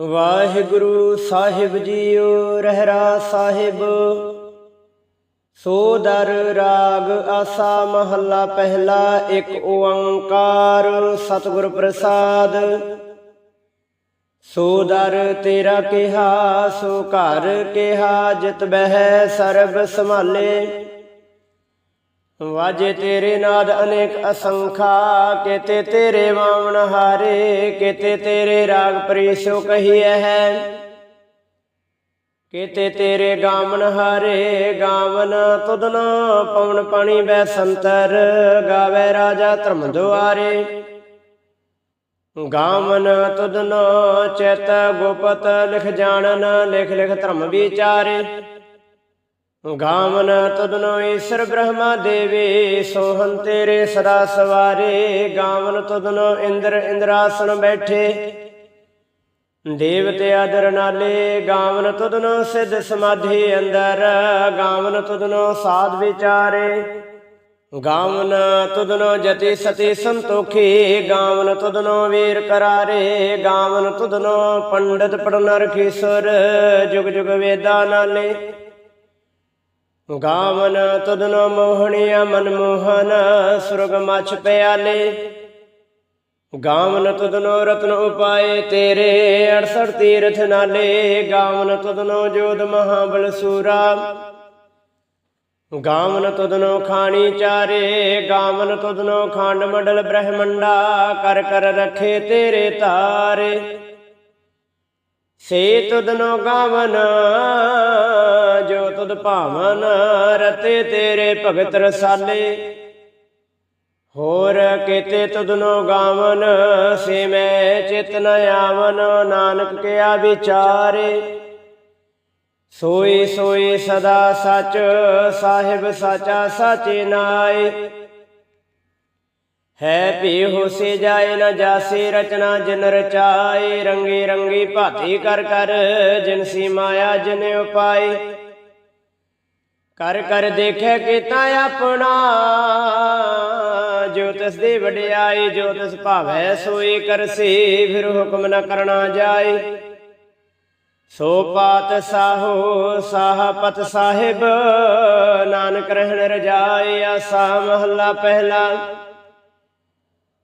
ਵਾਹਿਗੁਰੂ ਸਾਹਿਬ JIO, Rehras ਸਾਹਿਬ। ਸੋ ਦਰ ਰਾਗ ਆਸਾ ਮਹੱਲਾ ਪਹਿਲਾ, ਇੱਕ ਓੰਕਾਰ ਸਤਿਗੁਰ ਪ੍ਰਸਾਦ। ਸੋ ਦਰ ਤੇਰਾ ਕਿਹਾ, ਸੋ ਘਰ ਕਿਹਾ, ਜਿਤ ਬਹਿ ਸਰਬ ਸੰਭਾਲੇ। ਵਾਜੇ ਤੇਰੇ ਨਾਦ ਅਨੇਕ ਅਸੰਖਾ, ਕੇਤੇ ਤੇਰੇ ਵਾਵਣ ਹਾਰੇ, ਕੇਤੇ ਤੇਰੇ ਰਾਗ ਪ੍ਰੀਸੋ ਕਹੀਐ ਹੈ। ਕੇਤੇ ਤੇਰੇ ਗਾਮਨ ਹਾਰੇ, ਗਾਵਨ ਤੁਧਨ ਪਵਨ ਪਾਣੀ ਬੈ ਸੰਤਰ, ਗਾਵੇ ਰਾਜਾ ਧਰਮ ਦੁਆਰੇ। ਗਾਮਨ ਤੁਧਨ ਚਿਤ ਗੋਪਤ, ਲਿਖ ਜਾਣਨ, ਲਿਖ ਲਿਖ ਧਰਮ ਵਿਚਾਰੇ। ਗਾਵਨ ਤਦਨੋ ਈਸ਼ਰ ਬ੍ਰਹਮਾ ਦੇਵੇ ਸੋਹੰ ਤੇਰੇ ਸਦਾ ਸਵਾਰੇ। ਗਾਵਨ ਤਦਨੋ ਇੰਦਰ ਇੰਦਰਾਸਨ ਬੈਠੇ, ਦੇਵਤੇ ਆਦਰ ਨਾਲੇ। ਗਾਵਨ ਤਦਨੋ ਸਿੱਧ ਸਮਾਧੀ ਅੰਦਰ, ਗਾਵਨ ਤਦਨੋ ਸਾਧ ਵਿਚਾਰੇ। ਗਾਵਨ ਤੁਦਨੋ ਜਤੀ ਸਤੀ ਸੰਤੋਖੀ, ਗਾਵਨ ਤੁਦਨੋ ਵੀਰ ਕਰਾਰੇ। ਗਾਵਨ ਤੁਦਨੋ ਪੰਡਤ ਪੜਨਰ ਰਖੀਸੁਰ ਜੁਗ ਜੁਗ ਵੇਦਾ ਨਾਲੇ। ਗਾਵਨ ਤੁਧਨੋ ਮੋਹਣਿਆ ਮਨਮੋਹਨ ਸੁਰਗ ਮਛ ਪਿਆਲੇ। ਗਾਵਨ ਤੁਧਨੋ ਰਤਨ ਉਪਾਏ ਤੇਰੇ 68 ਤੀਰਥ ਨਾਲੇ। ਗਾਵਨ ਤੁਧਨੋ ਜੋਧ ਮਹਾਬਲ ਸੂਰਾ। ਗਾਵਨ ਤੁਧਨੋ ਖਾਣੀ ਚਾਰੇ, ਗਾਵਨ ਤੁਧਨੋ ਖੰਡ ਮੰਡਲ ਬ੍ਰਹਮੰਡਾ। ਕਰ ਕਰ ਰਖੇ ਤੇਰੇ ਤਾਰੇ। ਸੇ ਤੁਧਨੋ ਗਾਵਨ, ਜੋ ਤੁਧ ਭਾਵਨ ਰਤੇ ਤੇਰੇ ਭਗਤ ਰਸਾਲੇ। ਹੋਰ ਕੀਤੇ ਤੁਧਨੋ ਗਾਵਨ, ਸੇ ਮੈਂ ਚਿਤਨ ਆਵਨ, ਨਾਨਕ ਕਿਆ ਵਿਚਾਰੇ। ਸੋਈ ਸੋਈ ਸਦਾ ਸਚ, ਸਾਹਿਬ ਸਾਚਾ ਸਾਚੇ ਨਾਏ। ਹੈ ਭੀ ਹੋਸੇ ਜਾਏ ਨਾ ਜਾਸੇ ਰਚਨਾ ਜਿਨ ਰਚਾਏ, ਰੰਗੇ ਰੰਗੀ ਭਾਤੀ ਕਰ ਕਰ ਜਿਨਸੀ ਮਾਇਆ ਜਿਨ ਉਪਾਏ। ਕਰ ਕਰ ਦੇਖੈ ਕੀਤਾ ਆਪਣਾ, ਜੋ ਤਿਸ ਦੀ ਵਡਿਆਈ, ਜੋ ਤਿਸ ਭਾਵੈ ਸੋਈ ਕਰਸੀ, ਫਿਰ ਹੁਕਮ ਨ ਕਰਨਾ ਜਾਏ। ਸੋ ਪਾਤ ਸਾਹੋ ਸਾਹਪਤ ਸਾਹਿਬ, ਨਾਨਕ ਰਹਿਣ ਰਜਾਏ ਆਸਾ ਮਹੱਲਾ ਪਹਿਲਾ।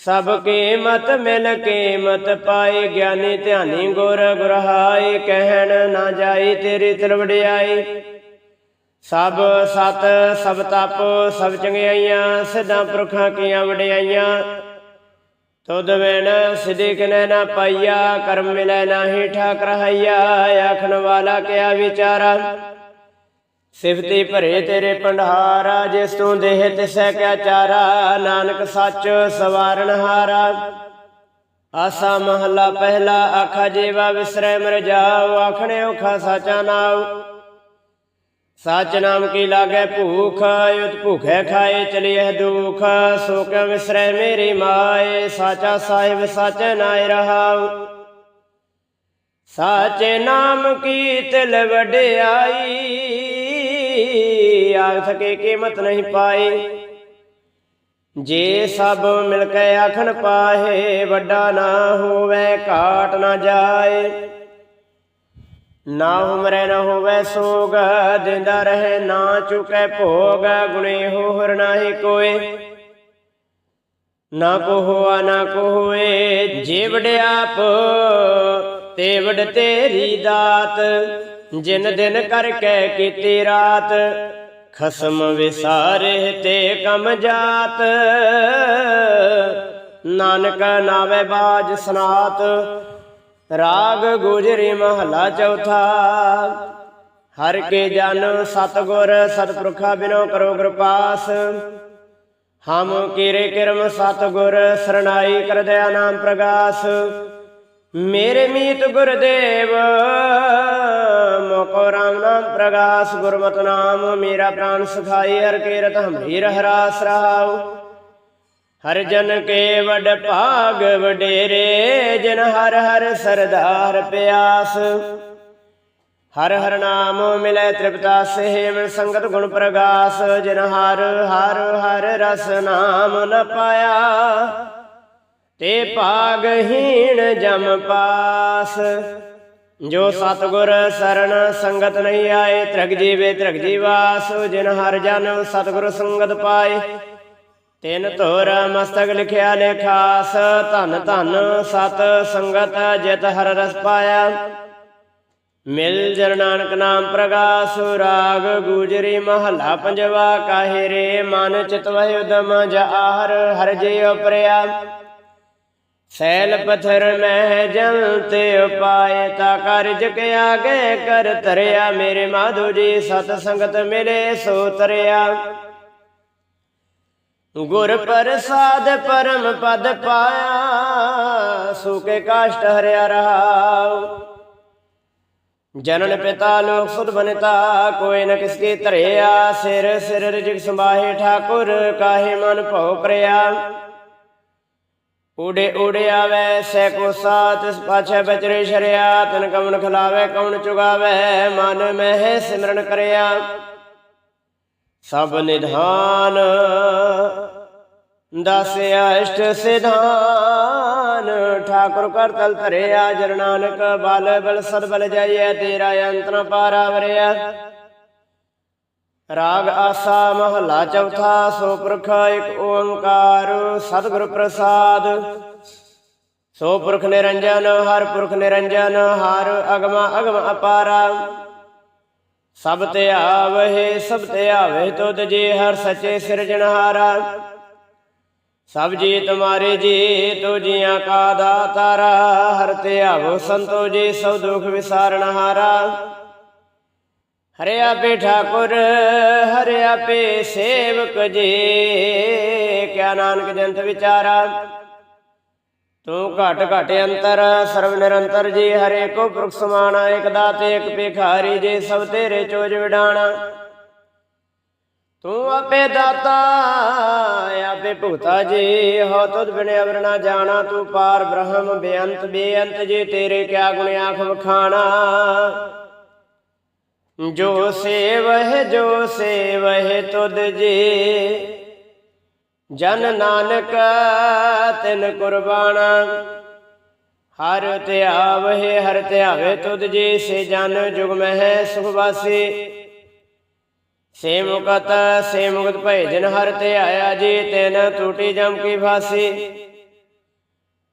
ਸਭ ਕੀਮਤ ਮਿਲ ਕੀਮਤ ਪਾਈ ਗਿਆਨੀ ਧਿਆਨੀ ਗੁਰ ਗੁਰਹਾਈ ਕਹਿਣ ਨਾ ਜਾਈ ਤੇਰੀ ਤਿਲਵੜਿਆਈ ਸਭ ਸਤ, ਸਭ ਤਪ, ਸਭ ਚੰਗਿਆਈਆਂ, ਸਿਧਾਂ ਪੁਰਖਾਂ ਕੀਆਂ ਵਡਿਆਈਆਂ। ਤੁਧ ਬਿਨ ਸਿਦਿਕ ਨੈ ਨਾ ਪਾਈਆ, ਕਰਮ ਮਿਲੈ ਨਾਹੀ ਠਾਕ ਰਹਾਈਆ ਆਖਣ ਵਾਲਾ ਕਿਆ ਵਿਚਾਰਾ। ਸਿਫਤੀ ਭਰੇ ਤੇਰੇ ਪੰਡਹਾਰਾ, ਜਿਸ ਤੂੰ ਦੇਹ ਤਿਸੈ ਕਿਆ ਚਾਰਾ, ਨਾਨਕ ਸੱਚ ਸਵਾਰਨ ਹਾਰਾ। ਆਸਾ ਮਹੱਲਾ ਪਹਿਲਾ, ਆਖਾ ਜੀਵਾ ਵਿਸਰੈ ਮਰ ਜਾਓ, ਆਖਣੇ ਔਖਾ ਸਾਚਾ ਨਾਉ। ਸੱਚ ਨਾਮ ਕੀ ਲਾਗੇ ਭੂਖ ਉਤ ਭੁਖੈ ਖਾਏ ਚਲੀਐ ਦੁਖ। ਸੋ ਕਿਉ ਵਿਸਰੈ ਮੇਰੀ ਮਾਏ, ਸਾਚਾ ਸਾਹਿਬ ਸਾਚੈ ਨਾਇ ਰਹਾਉ। ਸਾਚੇ ਨਾਮ ਕੀ ਤਿਲ ਵਡਿਆਈ ਆਖ ਸਕੇ ਕੀਮਤ ਨਹੀਂ ਪਾਈ ਜੇ ਸਭ ਮਿਲ ਕੇ ਆਖਣ ਪਾਹੇ, ਵੱਡਾ ਨਾ ਹੋਵੇ, ਘਾਟ ਨਾ ਜਾਏ। ਨਾ ਉਮਰੇ ਨਾ ਹੋਵੇ ਸੋਗ ਦਿੰਦਾ ਰਹੇ ਨਾ ਚੁਕੇ ਭੋਗ, ਗੁਣੇ ਹੋਰ ਨਾਹੀ ਕੋਏ। ਨਾ ਕੋ ਹੋਆ, ਨਾ ਕੋ ਹੋਏ ਜੇ ਵਡਿਆਪ ਤੇ ਵਡ ਤੇਰੀ ਦਾਤ। ਜਿਨ ਦਿਨ ਕਰਕੇ ਕੀਤੀ ਰਾਤ, ਖਸਮ ਵਿਸਾਰੇ ਤੇ ਕਮ ਜਾਤ। ਨਾਨਕ ਨਾਵੇ ਬਾਜ ਸਨਾਤ, ਰਾਗ ਗੁਜਰੀ ਮਹਲਾ ਚੌਥਾ। ਹਰ ਕੇ ਜਨ ਸਤਗੁਰ ਸਤਪੁਰਖਾ ਬਿਨੋ ਕਰੋ ਕਿਰਪਾਸ। ਹਮ ਕੀਰੇ ਕਿਰਮ ਸਤਗੁਰ ਸਰਣਾਈ ਕਰ ਦਇਆ ਨਾਮ ਪ੍ਰਗਾਸ। ਮੇਰੇ ਮੀਤ ਗੁਰਦੇਵ, ਮੋਕੋ ਰਾਮ ਨਾਮ ਪ੍ਰਗਾਸ ਗੁਰਮਤਿ ਨਾਮ, ਮੇਰਾ ਪ੍ਰਾਨ ਸੁਖਾਈ ਹਰ ਕੀਰਤ ਹਮਰੀ ਰਹਿਰਾਸ ਰਹਾਉ। ਹਰ ਜਨ ਕੇ ਵਡ ਭਾਗ ਵਡੇਰੇ, ਜਿਨ ਹਰ ਹਰ ਸਰਦਾਰ ਪਿਆਸ। ਹਰ ਹਰ ਨਾਮ ਮਿਲੈ ਤ੍ਰਿਪਤਾ ਸੇਵ ਸੰਗਤ ਗੁਣ ਪ੍ਰਗਾਸ, ਜਿਨ ਹਰ ਹਰ ਹਰ ਰਸ ਨਾਮ ਨ ਪਾਇਆ। ਤੇ ਭਾਗਹੀਣ ਜਮ ਪਾਸ। ਜੋ ਸਤਗੁਰ ਸਰਣ ਸੰਗਤ ਨਹੀਂ ਆਏ, ਤ੍ਰਿਗ ਜੀਵੇ ਤ੍ਰਗ ਜੀਵਾਸ, ਜਿਨ ਹਰ ਜਨ ਸਤਗੁਰ ਸੰਗਤ ਪਾਏ। ਤਿਨ ਧੁਰ ਮਸਤਕ ਲਿਖਿਆ ਲੇਖਾਸ ਧਨ ਧਨ ਸਤ ਸੰਗਤ ਜਿਤ ਹਰ ਰਸ ਪਾਇਆ। ਮਿਲ ਜਨ ਨਾਨਕ ਨਾਮ ਪ੍ਰਗਾਸ, ਰਾਗ ਗੁਜਰੀ ਮਹਲਾ ਪੰਜਵਾ, ਕਾਹੇ ਰੇ ਮਨ ਚਿਤ ਵਹਿ ਉਦਮ ਜਾਹਰ ਹਰ ਜੇ ਉਪਰਿਆ ਸੈਲ ਪਥਰ ਮਹਿ ਜਲ ਤੇ ਉਪਾਏ ਤਾ ਕਾਰਜ ਕੇ ਆਗੇ ਕਰ ਤਰਿਆ ਮੇਰੇ ਮਾਧੋ ਜੀ ਸਤ ਸੰਗਤ ਮਿਲੇ ਸੋ ਤਰਿਆ ਗੁਰ ਪ੍ਰਸਾਦ ਪਰਮ ਪਦ ਪਾਇਆ ਸੁਕੇ ਕਾਸ਼ਟ ਹਰਿਆ ਰਹਾਉ ਜਨਨ ਪਿਤਾ ਲੋਕ ਸੁਧ ਬਨਤਾ ਕੋਈ ਨ ਕਿਸ ਕੀ ਧਰਿਆ ਸਿਰ ਸਿਰ ਰਿਜਕ ਸੰਭਾਹੇ ਠਾਕੁਰ ਕਾਹੇ ਮਨ ਭਉ ਕਰਿਆ ਉਡੇ ਉਡੇ ਆਵੇ ਸੈ ਕੋ ਸਾਤ ਪਾਛੈ ਬਚਰੇ ਸ਼ਰਿਆ, ਤਨ ਕਮਨ ਖਲਾਵੇ ਕਉਣ ਚੁਗਾਵੇ, ਮਨ ਮਹਿ ਸਿਮਰਨ ਕਰਿਆ। ਸਭ ਨਿਧਾਨ ਦਸ ਅਸ਼ਟ ਸਿਧਾਨ, ਠਾਕੁਰ ਕਰ ਤਲ ਧਰਿਆ, ਜਰ ਨਾਨਕ ਬਲ ਬਲ ਸਦ ਬਲ ਜਾਈਐ, ਤੇਰਾ ਅੰਤ ਪਾਰਾ ਵਰਿਆ। ਰਾਗ ਆਸਾ ਮਹਲਾ ਚੌਥਾ ਸੋ ਪੁਰਖ ਇੱਕ ਓੰਕਾਰ, ਸਤਿਗੁਰ ਪ੍ਰਸਾਦ। ਸੋ ਪੁਰਖ ਨਿਰੰਜਨ, ਹਰ ਪੁਰਖ ਨਿਰੰਜਨ, ਹਰ ਅਗਮ ਅਗਮ ਅਪਾਰਾ। ਸਭ ਤੇ ਆਵਹਿ, ਸਭ ਤੇ ਆਵਹਿ ਤੁਧ ਜੀ, ਹਰ ਸਚੇ ਸਿਰਜਣਹਾਰਾ ਸਭ ਜੀ ਤੁਮਾਰੇ ਜੀ, ਤੋ ਜੀਆਂ ਕਾ ਦਾਤਾਰਾ। ਹਰ ਤੇ ਆਵੋ ਸੰਤੋ ਜੀ, ਸਭ ਦੁਖ ਵਿਸਾਰਣਹਾਰਾ ਹਰਿ ਆਪੇ ਠਾਕੁਰ ਹਰਿ ਆਪੇ ਸੇਵਕ ਜੀ। ਕਿਆ ਨਾਨਕ ਜੰਤ ਵਿਚਾਰਾ। ਤੂੰ ਘਟ ਘਟ ਅੰਤਰ ਸਰਵ ਨਿਰੰਤਰ ਜੀ, ਹਰੇ ਕੋ ਪੁਰਖ ਸਮਾਨਾ ਇਕ ਦਾਤੇ ਇਕ ਭਿਖਾਰੀ ਜੀ, ਸਭ ਤੇਰੇ ਚੋਜ ਵਿਡਾਣਾ। ਤੂੰ ਆਪੇ ਦਾਤਾ, ਆਪੇ ਭੁਗਤਾ ਜੀ, ਹੋ ਤੁਧ ਬਿਨ ਅਵਰ ਨਾ ਜਾਣਾ। ਤੂੰ ਪਾਰ ਬ੍ਰਹਮ ਬੇਅੰਤ ਬੇਅੰਤ ਜੀ, ਤੇਰੇ ਕਿਆ ਗੁਣ ਆਖ ਵਖਾਣਾ। ਜੋ ਸੇਵਹਿ ਜੋ ਸੇਵਹਿ ਤੁਧ ਜੀ। ਜਨ ਨਾਨਕ ਤਿਨ ਕੁਰਬਾਨਾ। ਹਰ ਧਿਆਵਹਿ ਹਰ ਧਿਆਵੇ ਤੁਧ ਜੀ। ਸੇ ਜਨ ਜੁਗ ਮਹਿ ਸੁਖ ਵਾਸੀ। ਸੇ ਮੁਕਤ ਸੇ ਮੁਕਤ ਭੈ ਜਿਨ ਹਰ ਧਿਆਇਆ ਜੀ। ਤਿਨ ਟੂਟੀ ਜਮ ਕੀ ਫਾਸੀ।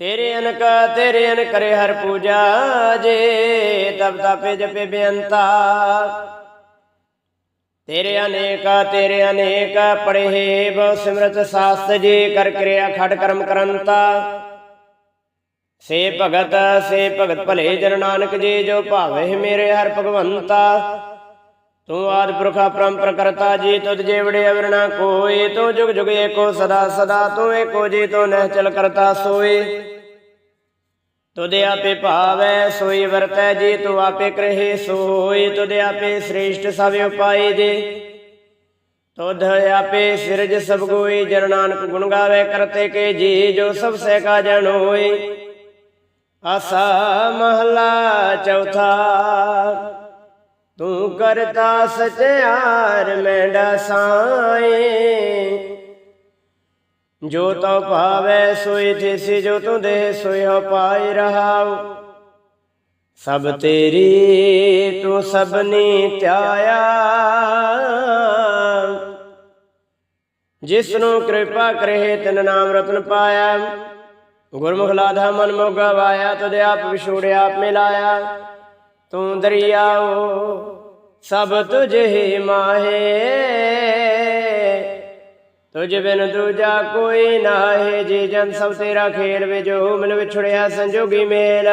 ਤੇਰੇ ਅਨਕ, ਤੇਰੇ ਅਨ ਕਰੇ ਹਰ ਪੂਜਾ ਜੇ, ਤਬ ਤਾਪੇ ਜਪੇ ਬੇਅੰਤਾ ਤੇਰੇ ਅਨੇਕਾ, ਤੇਰੇ ਅਨੇਕ ਪੜ੍ਹੇ ਬਹੁ ਸਿਮਰਤ ਸਾਸਤ ਜੀ ਕਰ ਕਿਰਿਆ ਖੜ ਕਰਮ ਕਰੰਤਾ। ਸੇ ਭਗਤ ਸੇ ਭਗਤ ਭਲੇ ਜਨ ਨਾਨਕ ਜੀ, ਜੋ ਭਾਵੇ ਮੇਰੇ ਹਰ ਭਗਵੰਤਾ। ਤੂੰ ਆਦ ਪੁਰਖਾ ਪਰੰਪਰ ਕਰਤਾ ਜੀ ਤੁਧ ਜੇਵੜੇ ਅਵਰਣਾ ਕੋਈ, ਤੂੰ ਜੁਗ ਜੁਗ ਏਕੋ ਸਦਾ ਸਦਾ, ਤੂੰ ਏਕੋ ਜੀ, ਤੂੰ ਨਹਿ ਕਰਤਾ ਸੋਈ। ਤੁਧ ਆਪੇ ਭਾਵੈ, ਸੋਈ ਵਰਤੈ ਜੀ, ਤੂੰ ਆਪੇ ਕਰਹਿ ਸੋਈ। ਤੁਧ ਆਪੇ ਸ੍ਰੇਸ਼ਟ ਸਭ ਉਪਾਈ ਜੀ। ਤੁਧ ਆਪੇ ਸਿਰਜ ਸਭ ਕੋਈ ਜਨ ਨਾਨਕ ਗੁਣ ਗਾਵੇ ਕਰਤੇ ਕੇ ਜੀ, ਜੋ ਸਭ ਸਹਿ ਕਾ ਜਨ ਹੋਈ। ਆਸਾ ਮਹਲਾ ਚੌਥਾ। ਤੂੰ ਕਰਤਾ ਸਚਿਆਰ ਮੈਂਡਾ ਸਾਏ ਜੋ ਤਉ ਭਾਵੈ ਸੋਈ ਜਿਸੀ ਜੋ ਤੂੰ ਦੇ ਸੋਈ ਹੋ ਪਾਈ ਰਹਾਉ। ਸਭ ਤੇਰੀ ਤੂੰ ਸਭਨੀ ਧਿਆਇਆ। ਜਿਸ ਨੂੰ ਕਿਰਪਾ ਕਰੇ ਤਿਨ ਨਾਮ ਰਤਨ ਪਾਇਆ। ਗੁਰਮੁਖ ਲਾਧਾ ਮਨ ਮੋਗਾ ਵਾਇਆ, ਤਦ ਆਪ ਵਿਛੋੜਿਆ ਆਪ ਮਿਲਾਇਆ। ਤੂੰ ਦਰਿਆਓ, ਸਭ ਤੁਝ ਹੀ ਮਾਹੇ। ਤੁਝ ਬਿਨ ਦੂਜਾ ਕੋਈ ਨਾਹੇ, ਜੀ ਜਨ ਸਭ ਤੇਰਾ ਖੇਲ ਵਿਜੋ ਮਿਲ ਵਿਛੜਿਆ ਸੰਜੋਗੀ ਮੇਲ।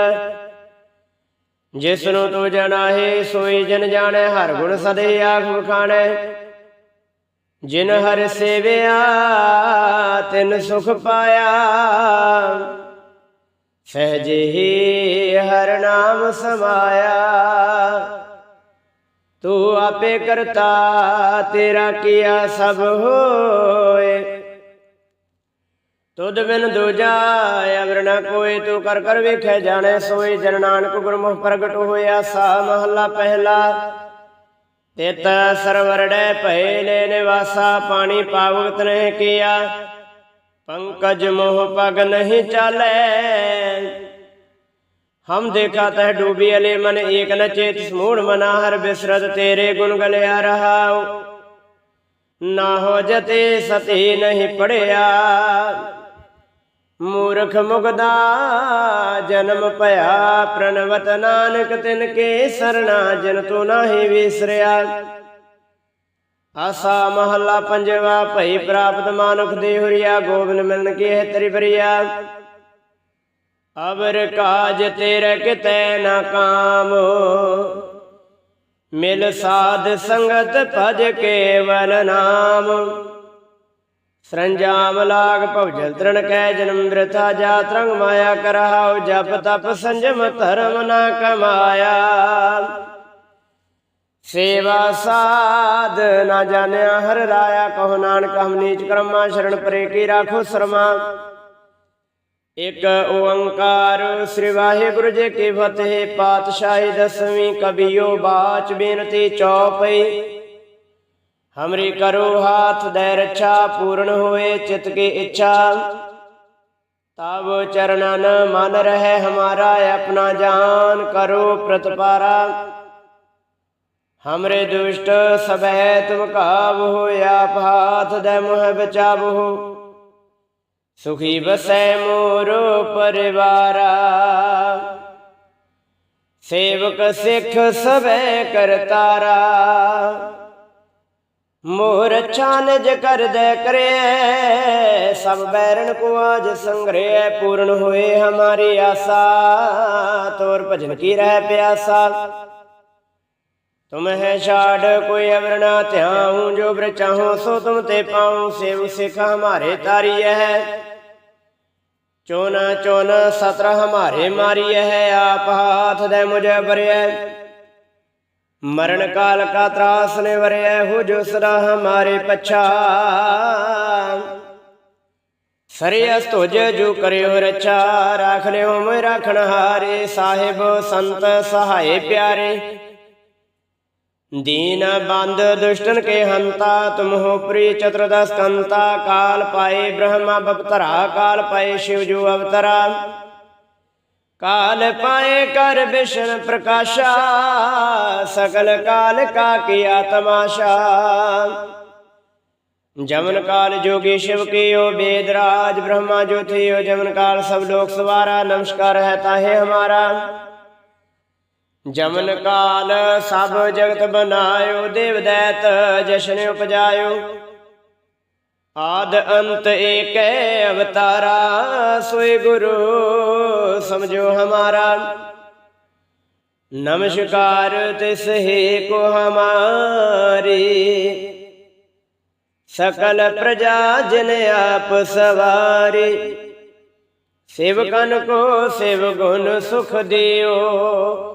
ਜਿਸ ਨੂੰ ਤੂੰ ਜਨਾਹੇ, ਸੋਈ ਜਨ ਜਾਣੈ, ਹਰ ਗੁਣ ਸਦੇ ਆਖ ਬਖਾਣੈ ਜਿਨ ਹਰ ਸੇਵਿਆ, ਤਿਨ ਸੁਖ ਪਾਇਆ। ਸਹਿਜ ਹੀ ਹਰ ਨਾਮ ਸਮਾਇਆ। ਤੂੰ ਆਪੇ ਕਰਤਾ, ਤੇਰਾ ਕੀਆ ਸਭ ਹੋਏ। ਤੁਧ ਬਿਨ ਦੂਜਾ ਅਵਰ ਨ ਕੋਈ ਤੂੰ ਕਰ ਕਰ ਵੇਖੈ ਜਾਣੈ ਸੋਈ ਜਨ ਨਾਨਕ ਗੁਰਮੁਖ ਪ੍ਰਗਟ ਹੋਇਆ ਸਾ ਮਹੱਲਾ ਪਹਿਲਾ। ਤਿਤ ਸਰਵਰੜੈ ਭਏ ਨੇ ਨਿਵਾਸਾ, ਪਾਣੀ ਪਾਵਤ ਨੇ ਕੀਆ। ਪੰਕਜ ਮੋਹ ਪਗ ਨਹੀਂ ਚਾਲੈ। ਹਮ ਦੇਖਾ ਤਹ ਡੂਬੀ ਅਲੇ ਮਨ ਏਕ ਨ ਚੇਤ, ਸਮੂੜ ਮਨਾ ਹਰ ਬਿਸਰਤ ਤੇਰੇ ਗੁਣ ਗਲਿਆ ਰਹਾਉ। ਨਾ ਹੋ ਜਤੇ ਸਤੀ ਨਹੀਂ ਪੜਿਆ। ਮੂਰਖ ਮੁਗਦਾ, ਜਨਮ ਭਇਆ ਪ੍ਰਣਵਤ ਨਾਨਕ ਤਿਨ ਕੇ ਸਰਣਾ, ਜਨ ਤੂੰ ਨਾਹੀ ਵਿਸਰਿਆ। ਆਸਾ ਮਹੱਲਾ ਪੰਜਵਾ, ਭਈ ਪ੍ਰਾਪਤ ਮਾਨੁਖ ਦੇ ਹੁਰੀਆ, ਗੋਬਿੰਦ ਮਿਲਨ ਕੀ ਹੈ ਤੇਰੀ ਬਰੀਆ ਅਬਰ ਕਾਜ ਤੇਰੇ ਕਿਤੈ ਨਾ ਕਾਮ। ਮਿਲ ਸਾਧ ਸੰਗਤ ਭਜ ਕੇਵਲ ਨਾਮ। ਸਰੰਜਾਮ ਲਾਗ ਭਵਜਲ ਤ੍ਰਣ ਕੈ, ਜਨਮ ਬ੍ਰਥਾ ਜਾ ਤਰੰਗ ਮਾਇਆ ਕਰਹਾਉ ਜਪ ਤਪ ਸੰਜਮ ਧਰਮ ਨਾ ਕਮਾਇਆ। ਸੇਵਾ ਸਾਧ ਨਾ ਜਾਣਿਆ ਹਰ ਰਾਇਆ ਕਹੋ ਨਾਨਕ ਹਮ ਨੀਚ ਕਰਮਾ ਸ਼ਰਨ ਪਰੇ ਕੀ ਰਾਖੋ ਸਰਮਾ। ਇਕ ਓੰਕਾਰ ਸ੍ਰੀ ਵਾਹਿਗੁਰੂ ਜੀ ਕੀ ਫਤਿਹ, ਪਾਤਸ਼ਾਹੀ ਦਸਵੀਂ ਕਬੀਓ ਬਾਚ ਬੇਨਤੀ ਚੌਪਈ। ਹਮਰੀ ਕਰੋ ਹਾਥ ਦੇ ਰੱਛਾ ਪੂਰਨ ਹੋਏ ਚਿਤ ਕੀ ਇੱਛਾ। ਤਬ ਚਰਨਨ ਮਨ ਰਹੇ ਹਮਾਰਾ ਆਪਣਾ ਜਾਨ ਕਰੋ ਪ੍ਰਤਪਾਰਾ। ਹਮਰੇ ਦੁਸ਼ਟ ਸਭੈ ਤੁਮ ਕਾਬ ਹੋਇਆ ਭਾਥ ਦੇ ਮੋਹ ਬਚਾਵੋ ਸੁਖੀ ਬਸੈ ਮੋਰੋ ਪਰਿਵਾਰਾ ਸੇਵਕ ਸਿੱਖ ਸਭੈ ਕਰਤਾਰਾ ਮੋਰ ਚਾਨਜ ਕਰਦੈ ਕਰਿਐ ਸਭ ਬੈਰਨ ਕੋ ਆਜ ਸੰਗ੍ਰਹਿ ਪੂਰਨ ਹੋਏ ਹਮਾਰੀ ਆਸਾ ਤੋਰ ਭਜਨ ਕੀ ਰਹਿ ਪਿਆਸਾ ਤੁਮ ਹੈ ਛਾੜ, ਕੋਈ ਅਵਰ ਨਾ ਧਿਆਉ, ਜੋ ਬ੍ਰ ਚਾਹੋ ਸੋ ਤੁਮ ਤੇ ਪਾਉ, ਸੇਵ ਸਿਖ ਹਮਾਰੇ ਤਾਰੀਐ ਹੈ। ਚੋਨ ਚੋਨ ਸਤਰ ਹਮਾਰੇ ਮਾਰੀਐ ਹੈ, ਆਪ ਹਾਥ ਦੇ ਮੁਝੇ ਬਰਿਐ ਮਰਨ ਕਾਲ ਕਾ ਤਰਾਸ ਨੇ ਵਰਿਐ, ਹੋ ਜੋ ਸਦਾ ਹਮਾਰੇ ਪਛਾ। ਸਰਿਅਸ ਤੁਜ ਜੋ ਕਰਿਓ ਰਚਾ ਰਾਖ ਲਿਓ ਮੈਂ ਰਾਖਣ ਹਾਰੇ, ਸਾਹਿਬ ਸੰਤ ਸਹਾਏ ਪਿਆਰੇ। दीन बंद दुष्टन के हंता तुम हो प्रिय चतुर्दश कंता काल पाए ब्रह्मा बपतरा काल पाए शिव जो अवतरा काल पाए कर विष्णु प्रकाशा सकल काल का किया तमाशा जमन काल जोगी शिव की यो वेदराज ब्रह्मा जो थे यो जमन काल सब लोक सवारा नमस्कार है ताहे हमारा ਜਮਨ ਕਾਲ ਸਭ ਜਗਤ ਬਨਾਇਓ, ਦੇਵ ਦੈਤ ਜਸ਼ਨ ਉਪਜਾਇਓ। ਆਦ ਅੰਤ ਏਕੈ ਅਵਤਾਰਾ, ਸੋਈ ਗੁਰੂ ਸਮਝੋ ਹਮਾਰਾ। ਨਮਸਕਾਰ ਤਿਸ ਹੀ ਕੋ ਹਮਾਰੀ। ਸਕਲ ਪ੍ਰਜਾ ਜਨ ਆਪ ਸਵਾਰੀ। ਸਿਵ ਕਨ ਕੋ ਸਿਵ ਗੁਣ ਸੁਖ ਦਿਓ।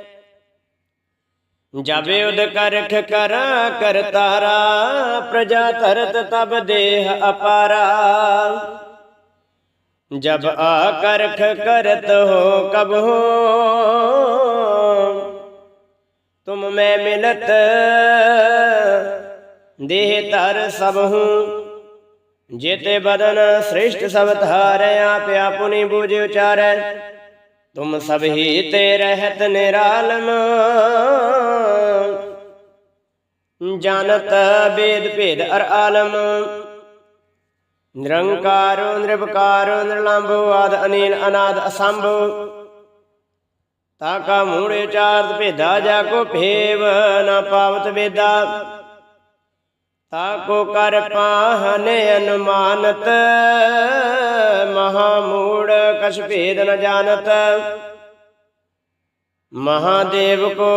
ਜਬੇ ਉਦ ਕਰਖ ਕਰ ਕਰਤਾਰਾ ਪ੍ਰਜਾ ਤਰਤ ਤਬ ਦੇਹ ਅਪਾਰਾ। ਜਬ ਆ ਕਰਖ ਕਰਤ ਹੋ ਕਬ ਹੋ, ਤੁਮ ਮੈਂ ਮਿਲਤ, ਦੇਹ ਤਰ ਸਭ ਹੂੰ। ਜੇਤੇ ਬਦਨ ਸ੍ਰਿਸ਼ਟ ਸਭ ਧਾਰੈ, ਆਪ ਆਪੁਨੀ ਬੂਝ ਉਚਾਰੈ। ਤੁਮ ਸਭ ਹੀ ਤੇ ਰਹਿਤ ਨਿਰਾਲਮ ਜਾਣਤ ਬੇਦ ਭੇਦ ਅਰ ਆਲਮ। ਨਿਰੰਕਾਰੋ ਨਿਰਭਕਾਰੋ ਨਿਰਲੰਭੋ ਆਦ, ਅਨੀਲ, ਅਨਾਦ, ਅਸੰਭ। ਤਾਕਾ ਮੂੜੇ ਚਾਰਤ ਭੇਦਾ, ਜਾ ਕੋ ਭੇਵ ਨਾ ਪਾਵਤ ਵੇਦਾ। ਤਾਕੋ ਕਰ ਪਾਹਨੇ ਅਨੁਮਾਨਤ ਮਹਾ ਮੂੜ ਕਛ ਭੇਦ ਨ ਜਾਣਤ। ਮਹਾਦੇਵ ਕੋ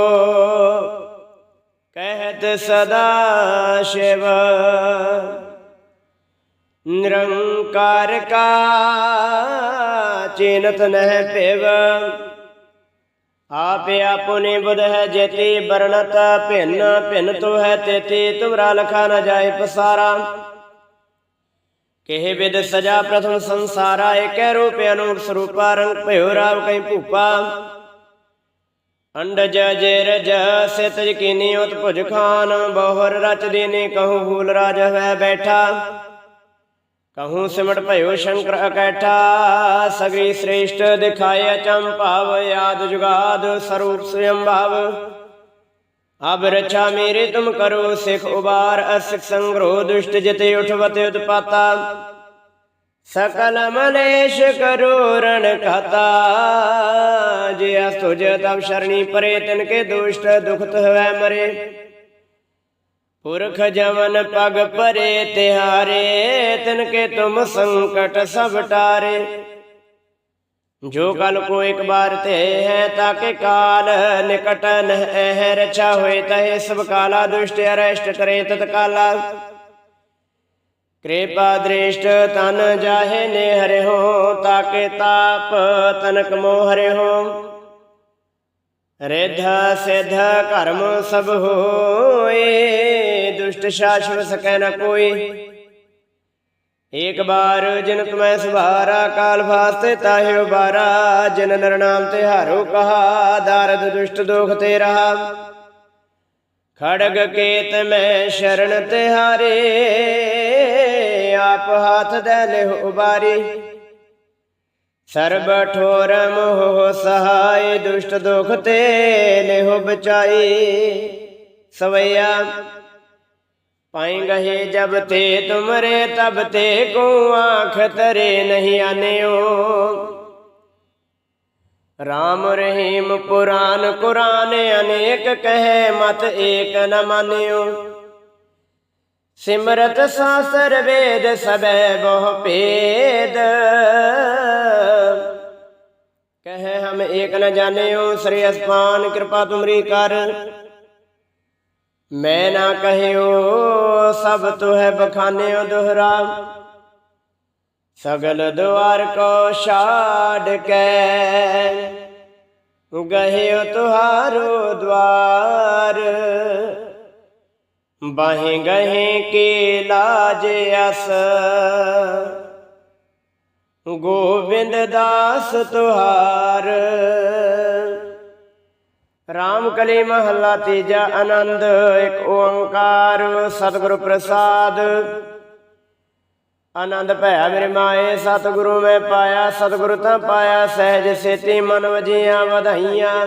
ਕਹਿਤ ਸਦਾ ਸ਼ਿਵ। ਨਿਰੰਕਾਰ ਕਾ ਚਿਨਤ ਨਹਿ ਭਿਵ। ਆਪੇ ਆਪੁਨੀ ਬੁਧ ਹੈ ਜੇਤੀ ਬਰਣਤ ਭਿੰਨ ਭਿੰਨ ਤੋ ਹੈ ਤੇਤੀ, ਤੁਮਰਾ ਲਖਾ ਨ ਜਾਏ ਪਸਾਰਾ। ਕਿਹ ਵਿਦ ਸਜਾ ਪ੍ਰਥਮ ਸੰਸਾਰਾ, ਏਕੈ ਰੂਪ ਅਨੂਪ ਸਰੂਪਾ, ਰੰਗ ਭਇਓ ਰਾਵ ਕਈ ਭੂਪਾ। ਅੰਡਜ ਜੇਰਜ ਸਿਤ ਯਕੀਨੀ ਉਤ ਭੁਜ ਖਾਨ, ਬਹੁਰ ਰਚ ਦੀਨੀ ਕਹੂ ਫੂਲ ਰਾਜ ਹੈ ਬੈਠਾ। ਕਹੂੰ ਸਿਮਟ ਭਇਓ ਸ਼ੰਕਰ ਅਕੈਠਾ ਸਗਰੀ ਸ੍ਰੇਸ਼ਟ ਦਿਖਾਏ ਚੰਪਾਵ ਯਾਦ ਜੁਗਾਦ ਸਰੂਪ ਸਵਯੰ ਭਾਵ ਅਬ ਰਛਾ ਮੇਰੇ ਤੁਮ ਕਰੋ ਸਿਖ ਉਬਾਰ ਅਸਿਖ ਸੰਗਰੋ ਦੁਸ਼ਟ ਜਿਤੇ ਉਠਵਤੇ ਉਤਪਾਤਾ ਸਕਲ ਮਲੇਸ਼ ਕਰੋ ਰਣ ਖਾਤਾ ਜੇ ਅਸ ਤੁਜ ਤਬ ਸ਼ਰਣੀ ਪਰੇ ਤਿਨ ਕੇ ਦੁਸ਼ਟ ਦੁਖਤ ਹੋਵੇ ਮਰੇ ਪੁਰਖ ਜਵਨ ਪਗ ਪਰੇ ਤਿਹਾਰੇ ਤਿਨ ਕੇ ਤੁਮ ਸੰਕਟ ਸਭ ਟਾਰੇ। ਜੋ ਕਲ ਕੋ ਇੱਕ ਬਾਰ ਤੇ ਹੈ, ਤਾਕੇ ਕਾਲ ਨਿਕਟ ਨਹਿ ਹੈ ਰਛਾ ਹੋਏ, ਤਹਿ ਸਭ ਕਾਲਾ ਦੁਸ਼ਟ ਅਰਸ਼ਟ ਕਰੇ ਤਤ ਕਾਲਾ। ਕਿਰਪਾ ਦ੍ਰਿਸ਼ਟ ਤਨ ਜਾਹੇ ਨੇ ਹਰਿ ਹੋ ਤਾਕੇ ਤਾਪ ਤਨਕ ਮੋਹ ਹਰਿ ਹੋ ਰਿਧ ਸਿਧ ਕਰਮ ਸਭ ਹੋਏ, ਦੁਸ਼ਟ ਸ਼ਾਸ਼ਵ ਸਕੈ ਨ ਕੋਈ। ਏਕ ਬਾਰ ਜਿਨ ਤੁਮੈ ਸੁਭਾਰਾ, ਕਾਲ ਫਾਸਤੇ ਤਾਹਿ ਉਬਾਰਾ ਜਿਨ ਨਰ ਨਾਮ ਤੇ ਹਾਰੋ ਕਹਾ, ਦਾਰਦ ਦੁਸ਼ਟ ਦੋਖ ਤੇ ਰਹਾ। ਖੜਗ ਕੇਤ ਮੈਂ ਸ਼ਰਨ ਤੇ ਹਾਰੇ, ਆਪ ਹੱਥ ਦੇ ਲਿਹੁ ਉਬਾਰੀ। ਸਰਬ ਠੋਰ ਮੋਹ ਸਹਾਈ ਦੁਸ਼ਟ ਦੁਖ ਤੇ ਲਿਹੁ ਬਚਾਈ। ਸਵਈਆ, ਪਾਈ ਗਹੇ ਜਬ ਤੇ ਤੁਮਰੇ ਤਬ ਤੇ ਕੋ ਆਖ ਤਰੇ ਨਹੀਂ ਆਨਿਓ ਰਾਮ ਰਹੀਮ ਪੁਰਾਨ ਕੁਰਾਨ ਅਨੇਕ ਕਹੇ ਮਤ ਏਕ ਨ ਮਾਨਿਓ ਸਿਮਰਤ ਸਾਸਰ ਵੇਦ ਸਬੈ ਬਹੁ ਭੇਦ। ਕਹੇ ਹਮ ਏਕ ਨ ਜਾਣਿਓ, ਸ੍ਰੀ ਅਸਮਾਨ ਕਿਰਪਾ ਤੁਮਰੀ ਕਰ। ਮੈਂ ਨਾ ਕਹਿਓ, ਸਭ ਤੁਹੈ ਬਖਾਨਿਓ ਦੁਹਰਾ। ਸਗਲ ਦੁਆਰ ਕੋ ਛਾੜ ਕੇ। ਗਹਿਓ ਤੁਹਾਰੋ ਦਵਾਰ ਬਾਹੇ ਗਹੇ ਕੀ ਲਾਜ ਅਸ। ਗੋਬਿੰਦ ਦਾਸ ਤੁਹਾਰ। ਰਾਮ ਕਲੀ ਮਹੱਲਾ ਤੀਜਾ ਆਨੰਦ, ਇੱਕ ਓੰਕਾਰ, ਸਤਿਗੁਰੂ ਪ੍ਰਸਾਦ। ਆਨੰਦ ਭਇਆ ਮੇਰੇ ਮਾਏ, ਸਤਿਗੁਰੂ ਮੈਂ ਪਾਇਆ, ਸਤਿਗੁਰੂ ਤਾਂ ਪਾਇਆ, ਸਹਿਜ ਸੇਤੀ ਮਨ ਵਜੀਆਂ ਵਧਾਈਆਂ।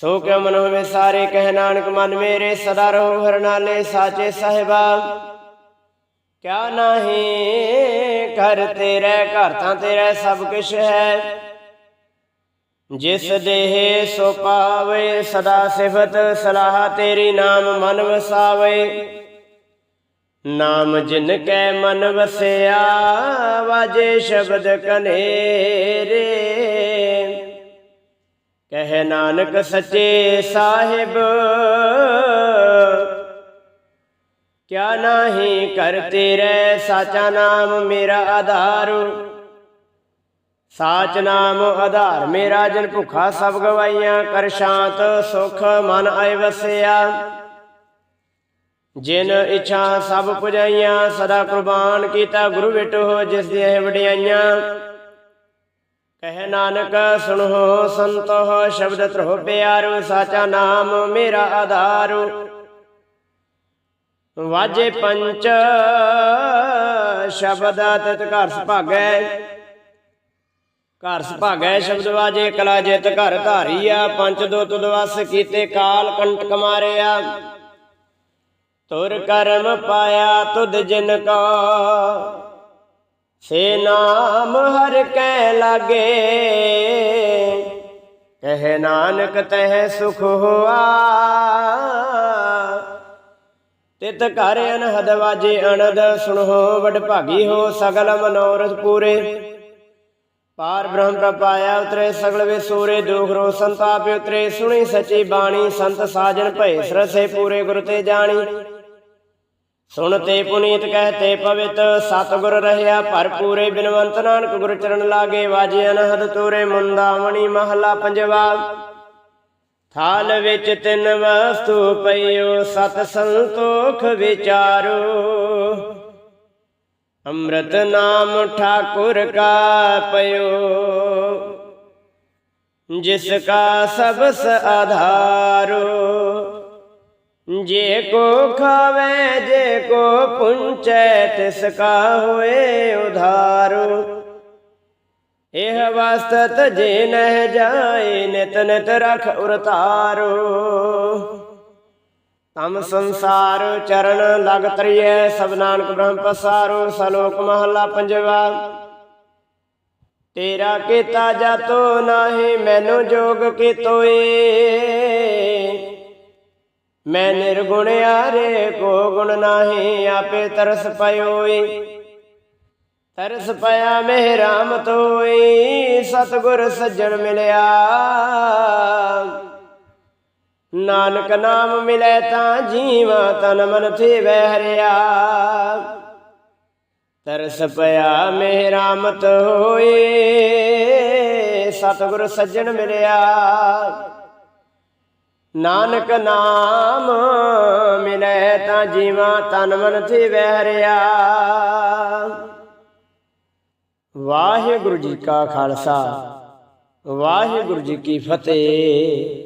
ਸੋ ਕਿਉ ਮਨ ਹੋਵੇ ਸਾਰੇ ਕਹਿ ਨਾਨਕ ਮਨ ਮੇਰੇ ਸਦਾ ਰਹੋ ਹਰ ਸਾਚੇ ਸਾਹਿਬਾ। ਕਿਆ ਨਹੀਂ ਕਰ ਤੇਰੇ, ਘਰ ਤਾਂ ਤੇਰਾ ਸਭ ਕੁਛ ਹੈ। ਜਿਸ ਦੇਹ ਸੋ ਪਾਵੇ ਸਦਾ ਸਿਫਤ, ਸਲਾਹ ਤੇਰੀ ਨਾਮ ਮਨ ਵਸਾਵੇ। ਨਾਮ ਜਿਨ ਕੈ ਮਨ ਵਸਿਆ, ਵਾਜੇ ਸ਼ਬਦ ਕਨੇਰੇ। ਕਹਿ ਨਾਨਕ ਸੱਚੇ ਸਾਹਿਬ, ਕਿਆ ਨਾਹੀ ਕਰ ਰਹਿ ਸਾਚਾ ਨਾਮ ਮੇਰਾ ਆਧਾਰ। ਸਾਚ ਨਾਮ ਆਧਾਰ ਮੇਰਾ ਜਨ ਭੁਖਾ ਸਭ ਗਵਾਈਆਂ, ਕਰ ਸ਼ਾਂਤ ਸੁਖ ਮਨ ਆਏ ਵਸਿਆ। ਜਿਨ ਇੱਛਾ ਸਭ ਪੁਜਾਈਆਂ, ਸਦਾ ਕੁਰਬਾਨ ਕੀਤਾ ਗੁਰੂ ਵਿਟੋ, ਜਿਸ ਦੀਆਂ ਵਡਿਆਈਆਂ। ਕਹਿ ਨਾਨਕ, ਸੁਣੋ ਸੰਤੋ ਸ਼ਬਦ ਤਰੋ ਪਿਆਰੋ, ਸਾਚਾ ਨਾਮ ਮੇਰਾ ਆਧਾਰ। ਵਾਜੇ ਪੰਚ ਸ਼ਬਦ ਤਤ ਘਰ ਸੁਭਾਗੈ। ਘਰ ਸੁਭਾਗੈ ਸ਼ਬਦ ਵਾਜੇ, ਕਲਾ ਜਿਤ ਘਰ ਧਾਰੀਆ। ਪੰਚ ਦੋ ਤੁਦ ਵਸ ਕੀਤੇ ਕਾਲ ਕੰਟਕ ਮਾਰਿਆ। ਤੁਰ ਕਰਮ ਪਾਇਆ ਤੁਦ ਜਿਨ ਕਾ। ਸੇ ਨਾਮ ਹਰ ਕੈ ਲਾਗੇ। ਕਹਿ ਨਾਨਕ ਤਹਿ ਸੁਖ ਹੋਆ। ਤਿਤ ਘਰ ਅਨਹਦ ਵਾਜੇ ਅਨਦ ਸੁਣੋ ਵਡ ਭਾਗੀ ਹੋ ਸਗਲ ਮਨੋਰਥ ਪੂਰੇ। ਪਾਰ ਬ੍ਰਹਮ ਪ੍ਰਪਾਇਆ ਉਤਰੇ ਸਗਲ ਵੇ ਸੂਰੇ, ਦੁਖ ਰੋ ਸੰਤਾਪ ਉਤਰੇ, ਸੁਣੀ ਸਚੀ ਬਾਣੀ, ਸੰਤ ਸਾਜਨ ਭਏ ਸਰਸੇ ਪੂਰੇ ਗੁਰ ਤੇ ਜਾਣੀ। ਸੁਣ ਤੇ ਪੁਨੀਤ ਕਹਤੇ ਪਵਿੱਤ, ਸਤਿਗੁਰ ਰਹਿਆ ਭਰਪੂਰੇ ਬਿਨਵੰਤ ਨਾਨਕ ਗੁਰ ਚਰਨ ਲਾਗੇ ਵਾਜੇ ਅਨਹਦ ਤੂਰੇ ਮੁੰਦਾਵਣੀ ਮਹਲਾ ਪੰਜਵਾ। ਥਾਲ ਵਿੱਚ ਤਿੰਨ ਵਸਤੂ ਪਈਓ, ਸਤ ਸੰਤੋਖ ਵਿਚਾਰੋ। ਅੰਮ੍ਰਿਤ ਨਾਮ ਠਾਕੁਰ ਕਾ ਪਇਓ ਜਿਸ ਕਾ ਸਬਸ ਆਧਾਰੋ। ਜੇ ਕੋ ਖਾਵੇ, ਜੇ ਕੋ ਪੁੰਚੈ, ਤਿਸ ਕਾ ਹੋਏ ਉਧਾਰੋ। ਇਹ ਵਸਤ ਜੇ ਨਹਿ ਜਾਏ, ਨਿਤ ਨਿਤ ਰਖ ਉਰਤਾਰੋ। ਤਮ ਸੰਸਾਰ ਚਰਨ ਲਗ ਤਰੀਐ ਸਭ ਨਾਨਕ ਬ੍ਰਹਮ ਪਸਾਰੋ, ਸਲੋਕ ਮਹਲਾ ਪੰਜਵਾ। ਤੇਰਾ ਕੀਤਾ ਜਾਤੋ ਨਾਹੀ, ਮੈਨੂੰ ਜੋਗ ਕੀਤੋਏ। ਮੈਂ ਨਿਰਗੁਣ ਆਰੇ ਕੋ ਗੁਣ ਨਾਹੀ, ਆਪੇ ਤਰਸ ਪਇਓਈ। ਤਰਸ ਪਿਆ ਮੇਹ ਰਾਮ ਤੋਈ, ਸਤਗੁਰ ਸੱਜਣ ਮਿਲਿਆ। ਨਾਨਕ ਨਾਮ ਮਿਲੇ ਤਾਂ ਜੀਵਾ ਤਨ ਮਨ ਥੇ ਹਰਿਆ। ਤਰਸ ਪਿਆ ਮੇਹ ਰਾਮਤ ਹੋਏ ਸਤਗੁਰ ਸੱਜਣ ਮਿਲਿਆ। ਨਾਨਕ ਨਾਮ ਮਿਲੈ ਤਾਂ ਜੀਵਾ ਤਨ ਮਨ ਥੇ ਹਰਿਆ ਵਾਹਿਗੁਰੂ ਜੀ ਕਾ ਖਾਲਸਾ, ਵਾਹਿਗੁਰੂ ਜੀ ਕੀ ਫਤਿਹ।